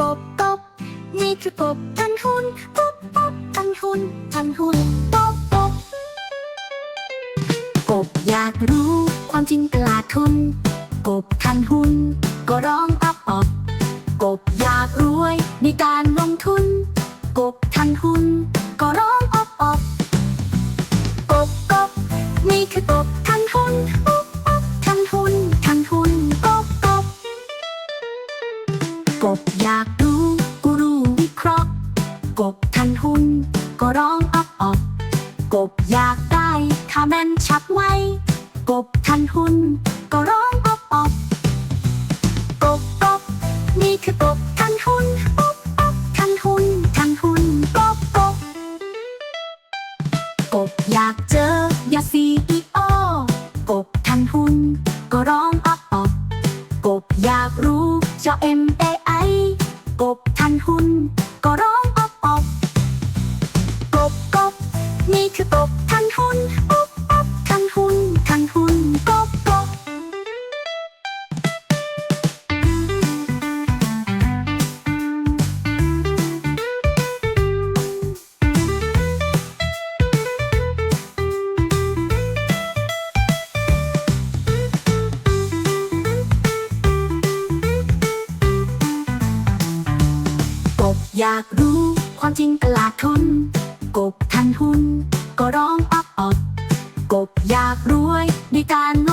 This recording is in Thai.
กบกบนี่คือกบทันหุนกบกบทันหุนทันหุนกบกบกบอยากรู้ความจริงตลาดทุน กบทันหุนก็ร้องอับออกกบอยากรวยในการลงทุน กบทันหุนก็ร้อง บอยากรู้กูรู้วิเคราะห์ กบทันทุนก็ร้องอับออกกบอยากได้ถ้าแม่นชัดไว้ กบทันทุนก็ร้องอับออกกบกบนี่คือกบทันทุนกบกทันทุนทันทุนกบกบกบอยากเจอยาซีอีโอกบทันทุนก็ร้องอับออกกบอยากรู้เจ้า M A I กบทันหุน อยากรู้ความจริงตลาดทุน กบทันหุ้น ก็ร้องอับออกกบอยากรวยด้วยการล